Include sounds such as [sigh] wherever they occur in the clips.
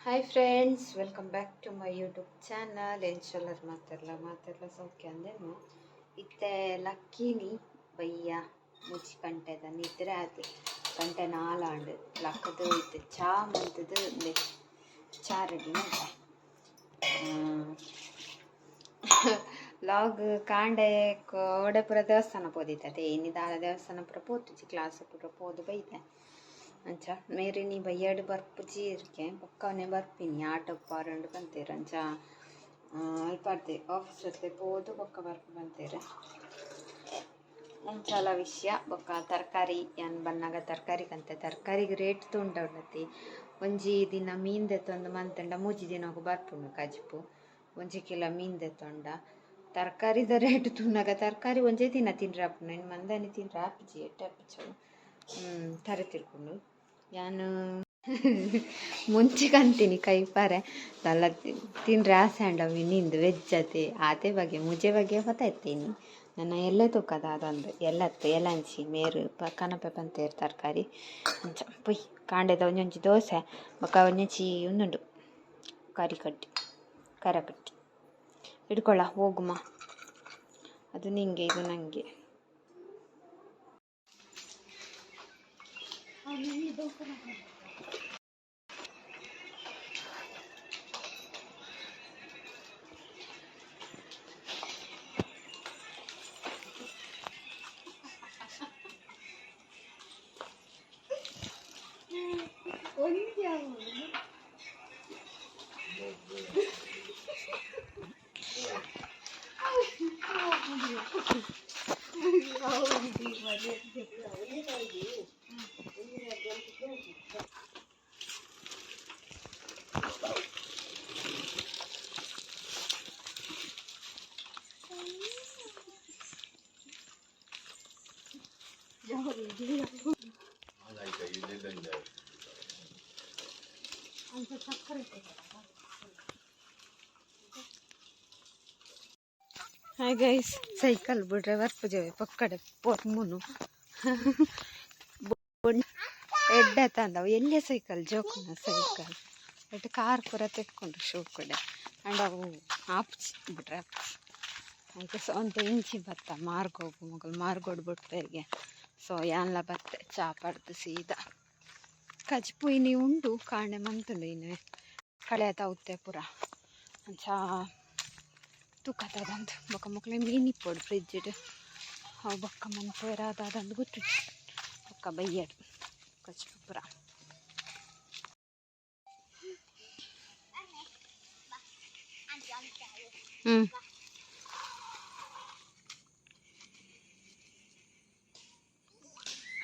Hi friends welcome back to my YouTube channel ಎನ್ಶಲ್ಲರ್ ಮಾತಾಡಲ್ಲ ಮಾತಾಡಲ್ಲ ಸೌಖ್ಯ ಅಂದೇನು ಇತ್ತೆ ಲಕ್ಕಿನಿ ಬಯ್ಯ ಮುಚ್ಚಿ ಕಂಟೆದ ನಿದ್ರೆ ಅದು ಕಂಟೆ ನಾಲಾಂಡು ಲಕ್ಕದು ಇತ್ತು ಚಾ ಮಂತದು ಚಾ ರೆಡಿ ಲಾಗ್ ಕಾಂಡೆ ಕೋಡೆಪುರ ದೇವಸ್ಥಾನ ಪೋದಿತ್ತೆ ಏನಿದಾದ ದೇವಸ್ಥಾನ ಪುರ ಪೋತುಜಿ ಕ್ಲಾಸ್ ಪುರ ಪೋದು ಬೈತೆ ಅಂಚ ಮೇರಿನಿ ಬಯ್ಯಾಡು ಬರ್ಪುಜಿ ಇರ್ಕೆ, ಪಕ್ಕವನೆ ಬರ್ಪಿನಿ ಆಟೋಗೆ ಪಾರಂಡು ಬಂತೇರು ಅಂಚ. ಅಲ್ಪಾಡ್ದೆ ಆಫೀಸ್ ಜೊತೆ ಪೋದು ಬೊಕ್ಕ ಬರ್ಪು ಬಂತೇರು. ಅಂಚಲ ವಿಷಯ, ಬೊಕ್ಕ ತರಕಾರಿ ಏನ್ ಬನ್ನಾಗ ತರಕಾರಿ ಕಂತೆ. ತರಕಾರಿಗೆ ರೇಟ್ ತುಂಡ ಉಂಡತಿ ಒಂಜಿ ದಿನ ಮೀನ್ ದೆತ್ತೊಂದು ಮಂತಂಡ, ಮೂಜಿ ದಿನಗು ಬರ್ಪುಂಡು ಕಜ್ಪು. ಒಂಜಿ ಕಿಲ ಮೀನ್ ತೊಂಡ. ತರಕಾರಿದ ರೇಟ್ ತುಂಡಾಗ ತರಕಾರಿ ಒಂಜೇ ದಿನ ತಿನ್ರಾಪುಂಡು ಇನ್ನು ಮಂದಾನಿ ತಿನ್ರಾಪಿಜಿ ಎಟ್ಟಪ್ಪಿಚು ಹ್ಞೂ ತರೆ ತಿಳ್ಕೊಂಡು. ನಾನು [laughs] ಮುಂಚೆ ಕಂತೀನಿ ಕೈ ಪಾರೆ. ದಲ್ಲ ತಿನ್ರೆ ಆಸೆ ಅಂಡವಿ ನಿಂದು ವೆಜ್ ಅತೆ ಆತೆ ಬಗ್ಗೆ, ಮುಜೆ ಬಗ್ಗೆ ಹೊತ್ತಾಯ್ತೀನಿ ನನ್ನ ಎಲ್ಲ ತೂಕದ ಅದೊಂದು ಎಲ್ಲತ್ತು ಎಲಂಚಿ ಮೇರು, ಪ, ಕನಪೆ ತರಕಾರಿ. ಪುಯ್, ಕಾಂಡೆದ ಒಂಜೊಂಜಿ ದೋಸೆ ಬೊಕ್ಕ ಒಂಜಿ ಒಂದುಂಡು ಕರಿ ಕಡ್ಡಿ ಕರಕಟ್ಟಿ ಹಿಡ್ಕೊಳ್ಳ ಹೋಗುಮ್ಮ ಅದು ನಿಂಗೆ, ಇದು ನನಗೆ 啊，你你等会。ಹಾಯ್ ಗೈಸ್ ಸೈಕಲ್ ಬಿಡ್ರೆ ಬರ್ಪುಜವೆ ಪಕ್ಕಡೆ ಪೊರ್ಮುನು ಎಡ್ಡ ತಂದವು ಎಲ್ಲೇ ಸೈಕಲ್ ಜೋಕುನ ಸೈಕಲ್ ಬಟ್ ಕಾರ್ ಪೂರ ತೆಕ್ಕೊಂಡ್ರು ಶೂ ಕಡೆ ಆ್ಯಂಡ್ ಅವು ಆಪ್ಚಿ ಬಿಟ್ರೆ ಆಪ್ಚಿ ಅದಕ್ಕೆ ಇಂಚಿ ಬತ್ತ ಮಾರ್ಗೋಗು ಮಗಳು ಮಾರ್ಗೋಡ್ ಬಿಟ್ರಿಗೆ ಸೊ ಯಾನ್ಲ ಬತ್ತೆ ಚಾ ಪಡ್ದು ಸೀದಾ ಕಜ್ಪುಯಿನಿ ಉಂಡು ಕಾಣೆ ಮಂತುಂಡು ಇನ್ನು ಕಳೆ ತೌತೆ ಪೂರ ಚಾ ತೂಕತ್ತದಂತ ಬೊಕ್ಕ ಮಕ್ಕಳು ಮೀನು ಇಪ್ಪೋಡು ಫ್ರಿಜ್ಜಿಡು ಅವು ಬೊಕ್ಕ ಮಂತೇರ ಅದಂದು ಗೊತ್ತು ಬೊಕ್ಕ ಬಯ್ಯಡು ಕಚ್ಪು ಪೂರ ಹ್ಞೂ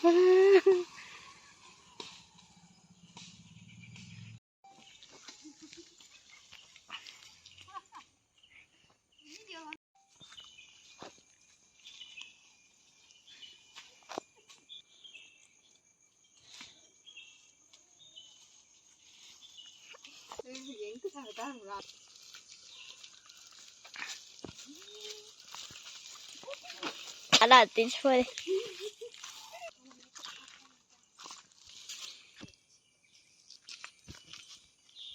ಹ್ಞೂ ಡಬಲ್ ಬಡೊಂದು ಪೋಯಿನಿ ಹಾಂ ಹಾಂ ಹಾಂ ಹಾಂ ಮೆಲ್ಲ ಮೆಲ್ಲ Allora,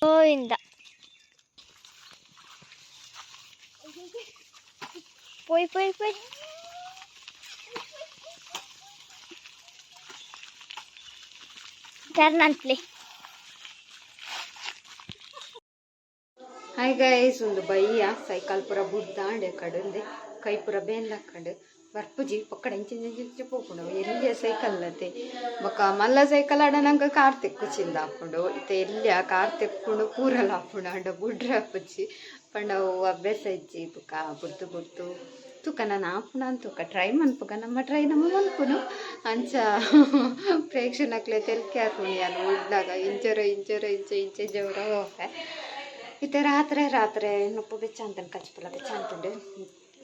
ti fuori. Govinda. Poi, poi, poi. Ternantli. Hi guys ಒಂದು ಬಯ್ಯ ಸೈಕಲ್ ಪೂರ ಬುಡ್ದಾಂಡೆ ಕಡುಂದೆ ಕೈ ಪೂರ ಬೇನ್ಲಕ್ಕಂಡು ಬರ್ಪುಜಿ ಪಕ್ಕಡ ಇಂಚಿ ಇಂಚಿ ಪೋಪುಂಡು ಎಲ್ಲಿಯ ಸೈಕಲ್ ಅತ್ತೆ ಬೊಕ್ಕ ಮಲ್ಲ ಸೈಕಲ್ ಆಡ ನಂಗೆ ಕಾರ್ ತೆಕ್ಕುಚಿಂದ ಹಾಕೊಂಡು, ಇತ್ತೆ ಎಲ್ಲಿಯ ಕಾರ್ ತೆಕ್ಕೊಂಡು ಕೂರಲ್ಲ ಹಾಕೊಂಡು ಅಂಡ ಬುಡ್ರೆ ಹಾಪುಜಿ ಪಂಡ ಅಭ್ಯಾಸ ಇಜ್ಜಿ ಬುಕ್ಕ ಬುದ್ದು ಬುದ್ದು ತುಕ ನಾನು ಆಪುನ ಅಂತೂಕ ಟ್ರೈ ಮನ್ಪುಗ. ನಮ್ಮ ಟ್ರೈ ನಮ್ಮ ಮನ್ಪುನು. ಅಂಚ ಪ್ರೇಕ್ಷಣಕ್ಲೆ ತೆಲ್ಕೆ ಹಾಕೊಂಡು ನಾನು ಉಡ್ದಾಗ ಇಂಜರ ಇಂಜರ ಇಂಚ ಇಂಚೆ ಜವರ ಹೋಗ ಇತ್ತೆ ರಾತ್ರೆ ರಾತ್ರೆ ನೊಪ್ಪು ಬೆಚ್ಚ ಅಂತ ಕಚ್ಪಲ್ಲ ಬೆಚ್ಚ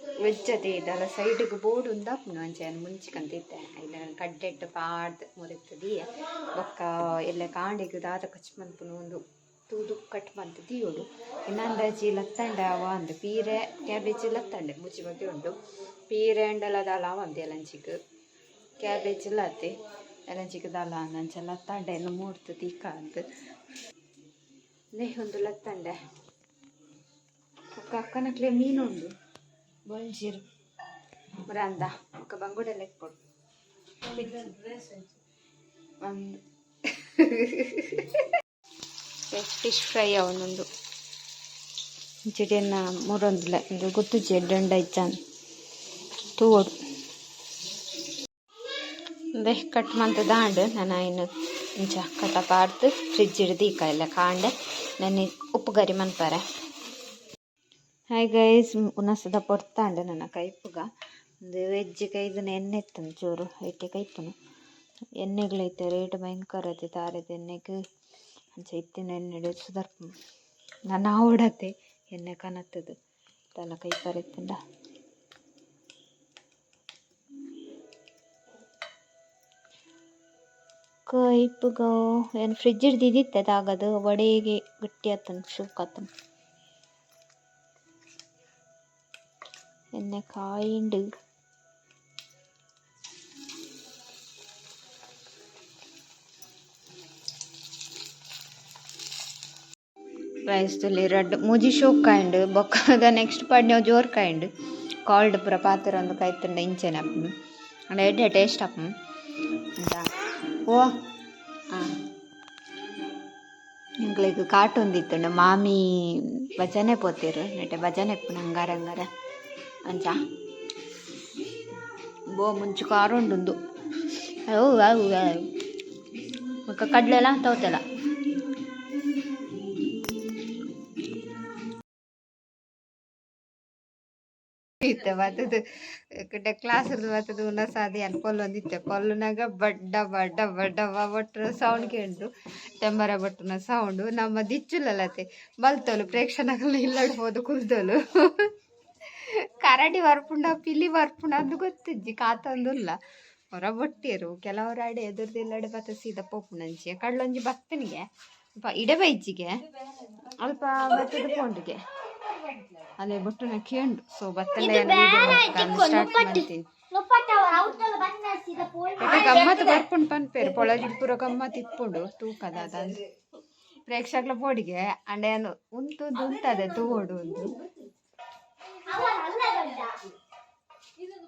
ವೆಜ್ಜದೆ ಇದಲ್ಲ ಸೈಡ್ಗೆ ಬೋರ್ಡ್ ಉಂದಾಪುನು ಅಂಚೆ ನಾನು ಮುಂಚಿಕಂತಿದ್ದೆ. ಇಲ್ಲ ಕಡ್ಡೆಟ್ಟು ಪಾಡ್ದು ಮುರಿತದಿ. ಬೊಕ್ಕ ಎಲ್ಲ ಕಾಂಡಿಗೆ ದಾದ ಕಚ್ ಮನ್ಪುನು ಒಂದು ತೂದು ಕಟ್ ಮಂತ್ ದಿಯೋಡು ಇನ್ನಂದಾಜಿ ಲತ್ತಂಡ ಅವ ಅಂದು ಪೀರೆ, ಕ್ಯಾಬೇಜ್ ಲತ್ತಂಡೆ ಮುಚ್ಚಿ ಬಗ್ಗೆ ಉಂಡು. ಪೀರೆ, ಅಂಡಲ, ದಾಲ ಅಂದು ಕ್ಯಾಬೇಜ್ ಲತ್ತೆ, ಎಲಂಚಿಗ್, ದಾಲ ನಂಚ ಲತ್ತಂಡೆ ಮೂರ್ತ್ ತೀಕ ಅಂತ ನೇ, ಒಂದು ಲತ್ತಂಡೆ. ಬೊಕ್ಕ ಅಕ್ಕನಕ್ಲೆ ಮೀನು ಉಂಡು ಬರಂದ ಒಕ್ಕ ಬಂಗುಡೆಲ್ಲ ಇಟ್ಕೊಡು. ಒಂದು. ಫಿಶ್ ಫ್ರೈ ಅವನೊಂದು. ಚಿಡಿಯನ್ನ ಮೂರೊಂದುಲೆ. ಇದು ಗೊತ್ತು ಜಡ್ಡಂಡ ಇಚ್ಚಾನ್ ತೂವಡು ಅದೇ ಕಟ್ ಮಂತ ದಾಂಡು. ನಾನು ಇನ್ನು ಇಂಚ ಕಟ ಪಾಡ್ದು ಫ್ರಿಜ್ ಹಿಡ್ದು ಈ ಕಾಯಿಲ್ಲ ಕಾಂಡೆ. ನಾನು ಉಪ್ಪು ಗರಿ ಮನ್ಪಾರೆ. ಹಾಯ್ ಗೈಸ್ ಉನಸದ ಪೊಡ್ತಾಂಡು ನನ್ನ ಕೈಪುಗ. ಒಂದು ವೆಜ್ ಕೈದು ಎಣ್ಣೆ ಎತ್ತನು ಚೂರು ಐಟೆ ಕೈಪುನು ಎಣ್ಣೆಗಳೈತೆ ರೇಟ್ ಭಯಂಕರ ಐತೆ, ತಾರದ ಎಣ್ಣೆಗೆ. ಅಂಚ ಇತ್ತಿನ ಎಣ್ಣೆ ಸುಧಾರ್ಪ ನನ್ನ ಓಡತ್ತೆ ಎಣ್ಣೆ ಕಾಣತ್ತದು. ತಲ ಕೈ ಪರೆತ್ತಂಡ ಕೈಪುಗ, ಏನು ಫ್ರಿಜ್ ಹಿಡ್ದಿದ್ದಿತ್ತೆ ತಾಗದು ವಡೆಗೆ ಗಟ್ಟಿ ಆತನ್ ಶೂಕ್ ಆತನ್ ಎಣ್ಣೆ ಕಾಯಿಂಡು ರೈಸ್ತಲ್ಲಿ ರಡ್ಡ್ ಮೂಜಿ ಶೋಕ್ ಕಾಯಿಂಡ್ ಬೊಕ್ಕದ ನೆಕ್ಸ್ಟ್ ಪಡ್ನೆ ಜೋರ್ ಕಾಯಿಂಡ್ ಕಾಲ್ಡ್ ಪೂರ ಪಾತ್ರ ಒಂದು ಕೈತಂಡ ಇಂಚೆನೆ ಅಪ್ಪನು ಅಂಡ ಎಡ್ಡೆ ಟೇಸ್ಟ್ ಅಪ್ಪನು ಓ ಹಾಂ ನಿಂಗ್ಲಿಗ್ ಕಾರ್ಟೂನ್ ದಿತ್ತುಂಡ ಮಾಮಿ ಭಜನೆ ಪೋತಿರು ನೆಟ್ಟೆ ಭಜನೆ ಹಂಗಾರ ಹಂಗಾರ ಅಂಚ ಬೋ, ಮುಂಚು ಕಾರುಂಡು ಅವು ಅವು ಮುಖ ಕಡ್ಲೆಲ್ಲ ತಗೋತಲ್ಲ. ಇತ್ತೆ ಬತ್ತದು ಕಡೆ ಕ್ಲಾಸ್ ಬತ್ತದು ಉನ್ನ ಸಾದಿ ಅನ್ ಕೊಲ್ಲೊಂದಿತ್ತೆ ಕೊಲ್ಲುನಾಗ ಬಡ್ಡ ಬಡ್ಡ ಬಡ್ಡ ಒಟ್ಟು ಸೌಂಡ್ ಕೇಂಡು ಟೆಂಬರ ಬಟ್ಟನ ಸೌಂಡು ನಮ್ಮ ದಿಚ್ಚುಲಲತೆ ಬಲ್ತೋಲು ಪ್ರೇಕ್ಷಣಗಳು ಇಲ್ಲಡ್ಬೋದು ಕುಲ್ದೋಲು. ಕರಡಿ ಬರ್ಪುಂಡ ಪಿಲಿ ಬರ್ಪುಂಡ ಅದು ಗೊತ್ತಿಜ್ಜಿ ಕಾತಂದುಲ್ಲ. ಹೊರ ಬೊಟ್ಟಿರು ಕೆಲವರು ಅಡೆ ಎದುರ್ದಿಲ್ಲಡೆ ಬತ್ತ ಸೀದಾ ಪೋಪುಣಂಚಿ ಕಡ್ಲೊಂಜಿ ಬತ್ತನಿಗೆ ಇಡೆ ಬೈಜಿಗೆ ಅಲ್ಪ ಬತ್ತದ ಪೋಂಡಿಗೆ. ಅಲ್ಲೇ ಬೊಟ್ಟುನ ಕೇಂಡು. ಸೊ ಬತ್ತಲೆ ಸ್ಟಾರ್ಟ್ ಮಾಡ್ತೀನಿ. ಗಮ್ಮತ್ ಬರ್ಪುಂಡು ಪನ್ಪೇರು ಪೊಳಜಿಡ್ ಪೂರ ಗಮ್ಮತ್ ಇಪ್ಪುಂಡು ತೂಕದ ಅದಂದು. ಪ್ರೇಕ್ಷಕ್ಲ ಪೋಡಿಗೆ ಅಂಡೇನು ಉಂತು ಉಂತದೆ ತೂವೋಡು ಒಂದು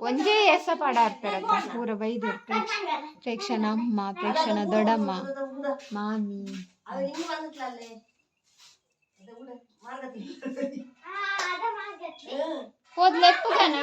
ಒಂಜೇ ಎಸ ಪಾಡ ಆಡ್ತಾರತ್ತ ಪೂರ ಬೈದು ಪ್ರೇಕ್ಷಣ ಅಮ್ಮ ಪ್ರೇಕ್ಷಣ ದೊಡ್ಡಮ್ಮ ಮಾಮಿ. ಹೋದ್ಲೆ ಎಪ್ಪುಗನ